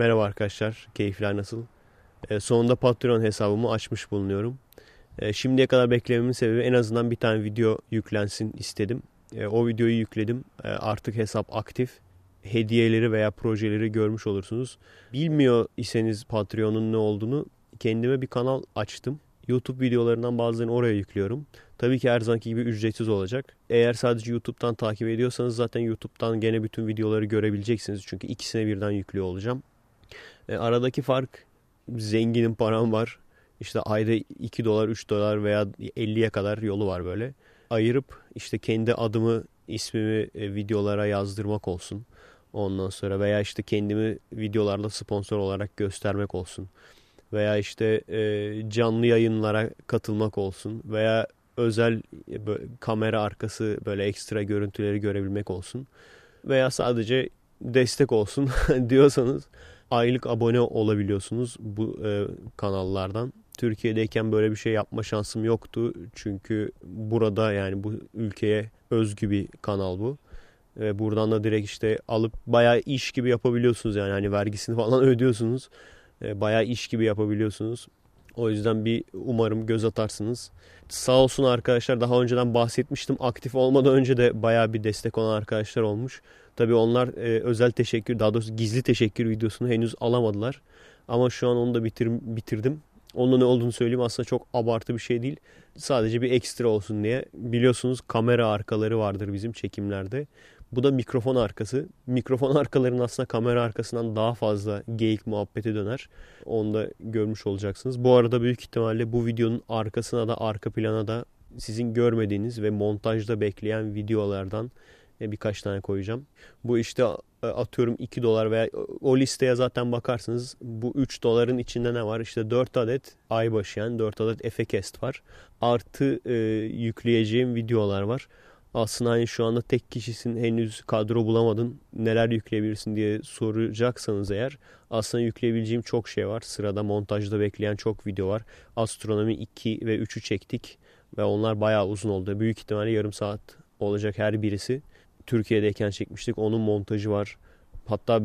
Merhaba arkadaşlar, keyifler nasıl? E, sonunda Patreon hesabımı açmış bulunuyorum. E, şimdiye kadar beklememin sebebi en azından bir tane video yüklensin istedim. E, o videoyu yükledim. E, artık hesap aktif. Hediyeleri veya projeleri görmüş olursunuz. Bilmiyor iseniz Patreon'un ne olduğunu kendime bir kanal açtım. YouTube videolarından bazılarını oraya yüklüyorum. Tabii ki her zamanki gibi ücretsiz olacak. Eğer sadece YouTube'dan takip ediyorsanız zaten YouTube'dan gene bütün videoları görebileceksiniz. Çünkü ikisine birden yüklüyor olacağım. E, aradaki fark zenginin param var. İşte ayda 2 dolar 3 dolar veya 50'ye kadar yolu var böyle. Ayırıp işte kendi adımı ismimi e, videolara yazdırmak olsun. Ondan sonra veya işte kendimi videolarda sponsor olarak göstermek olsun. Veya işte e, canlı yayınlara katılmak olsun. Veya özel e, böyle, kamera arkası böyle ekstra görüntüleri görebilmek olsun. Veya sadece destek olsun diyorsanız aylık abone olabiliyorsunuz bu e, kanallardan. Türkiye'deyken böyle bir şey yapma şansım yoktu. Çünkü burada yani bu ülkeye özgü bir kanal bu. E, buradan da direkt işte alıp bayağı iş gibi yapabiliyorsunuz yani hani vergisini falan ödüyorsunuz. E, bayağı iş gibi yapabiliyorsunuz. O yüzden bir umarım göz atarsınız. Sağ olsun arkadaşlar daha önceden bahsetmiştim. Aktif olmadan önce de bayağı bir destek olan arkadaşlar olmuş. Tabii onlar e, özel teşekkür daha doğrusu gizli teşekkür videosunu henüz alamadılar. Ama şu an onu da bitir, bitirdim. Onun ne olduğunu söyleyeyim aslında çok abartı bir şey değil. Sadece bir ekstra olsun diye. Biliyorsunuz kamera arkaları vardır bizim çekimlerde. Bu da mikrofon arkası. Mikrofon arkalarının aslında kamera arkasından daha fazla geyik muhabbeti döner. Onu da görmüş olacaksınız. Bu arada büyük ihtimalle bu videonun arkasına da arka plana da sizin görmediğiniz ve montajda bekleyen videolardan birkaç tane koyacağım. Bu işte e, atıyorum 2 dolar veya o listeye zaten bakarsınız bu 3 doların içinde ne var? İşte 4 adet aybaşı yani 4 adet Efecast var. Artı e, yükleyeceğim videolar var. Aslında hani şu anda tek kişisin henüz kadro bulamadın neler yükleyebilirsin diye soracaksanız eğer aslında yükleyebileceğim çok şey var. Sırada montajda bekleyen çok video var. Astronomi 2 ve 3'ü çektik ve onlar bayağı uzun oldu. Büyük ihtimalle yarım saat olacak her birisi. Türkiye'deyken çekmiştik. Onun montajı var. Hatta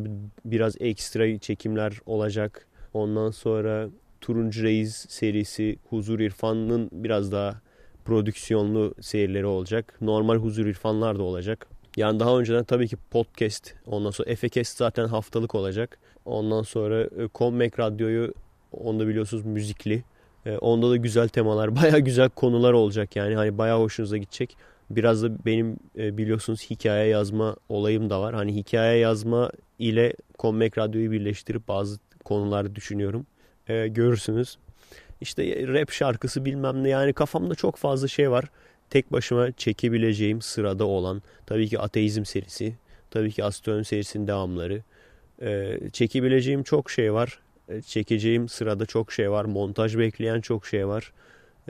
biraz ekstra çekimler olacak. Ondan sonra Turuncu Reis serisi Huzur İrfan'ın biraz daha prodüksiyonlu seyirleri olacak. Normal Huzur İrfanlar da olacak. Yani daha önceden tabii ki podcast, ondan sonra Efekest zaten haftalık olacak. Ondan sonra Kommek Radyo'yu onda biliyorsunuz müzikli. E, onda da güzel temalar, baya güzel konular olacak yani. Hani baya hoşunuza gidecek. Biraz da benim e, biliyorsunuz hikaye yazma olayım da var. Hani hikaye yazma ile Kommek Radyo'yu birleştirip bazı konuları düşünüyorum. E, görürsünüz. İşte rap şarkısı bilmem ne yani kafamda çok fazla şey var. Tek başıma çekebileceğim sırada olan tabii ki ateizm serisi, tabii ki astronomi serisinin devamları. E, çekebileceğim çok şey var. E, çekeceğim sırada çok şey var. Montaj bekleyen çok şey var.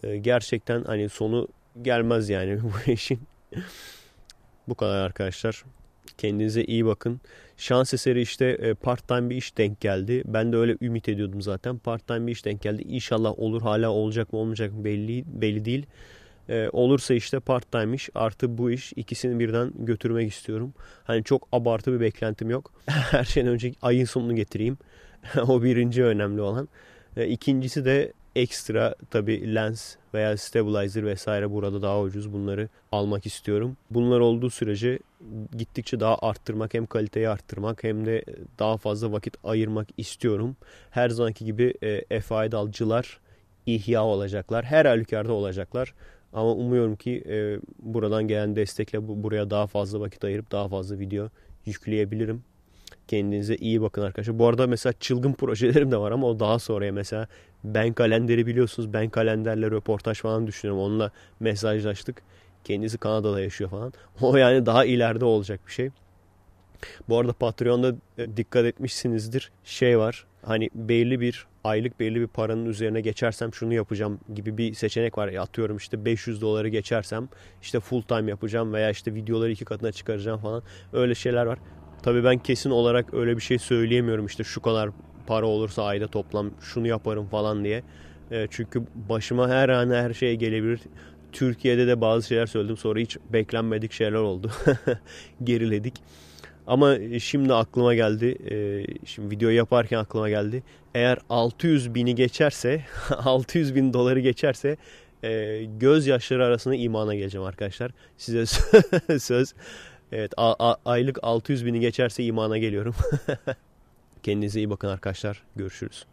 E, gerçekten hani sonu gelmez yani bu işin. bu kadar arkadaşlar. Kendinize iyi bakın. Şans eseri işte e, part time bir iş denk geldi. Ben de öyle ümit ediyordum zaten. Part time bir iş denk geldi. İnşallah olur. Hala olacak mı olmayacak mı belli, belli değil. Ee, olursa işte part time iş artı bu iş ikisini birden götürmek istiyorum. Hani çok abartı bir beklentim yok. Her şeyden önce ayın sonunu getireyim. o birinci önemli olan. Ee, ikincisi de ekstra tabi lens veya stabilizer vesaire burada daha ucuz bunları almak istiyorum. Bunlar olduğu sürece gittikçe daha arttırmak hem kaliteyi arttırmak hem de daha fazla vakit ayırmak istiyorum. Her zamanki gibi e, FI dalcılar ihya olacaklar. Her halükarda olacaklar. Ama umuyorum ki e, buradan gelen destekle bu, buraya daha fazla vakit ayırıp daha fazla video yükleyebilirim. Kendinize iyi bakın arkadaşlar. Bu arada mesela çılgın projelerim de var ama o daha sonraya mesela Ben Kalender'i biliyorsunuz. Ben Kalender'le röportaj falan düşünüyorum. Onunla mesajlaştık. Kendisi Kanada'da yaşıyor falan. O yani daha ileride olacak bir şey. Bu arada Patreon'da e, dikkat etmişsinizdir. Şey var. Hani belli bir aylık belli bir paranın üzerine geçersem şunu yapacağım gibi bir seçenek var. Atıyorum işte 500 doları geçersem işte full time yapacağım veya işte videoları iki katına çıkaracağım falan. Öyle şeyler var. Tabii ben kesin olarak öyle bir şey söyleyemiyorum işte şu kadar para olursa ayda toplam şunu yaparım falan diye. E, çünkü başıma her an her şey gelebilir. Türkiye'de de bazı şeyler söyledim sonra hiç beklenmedik şeyler oldu. Geriledik. Ama şimdi aklıma geldi. Şimdi video yaparken aklıma geldi. Eğer 600 bini geçerse 600 bin doları geçerse gözyaşları arasında imana geleceğim arkadaşlar. Size söz. Evet aylık 600 bini geçerse imana geliyorum. Kendinize iyi bakın arkadaşlar. Görüşürüz.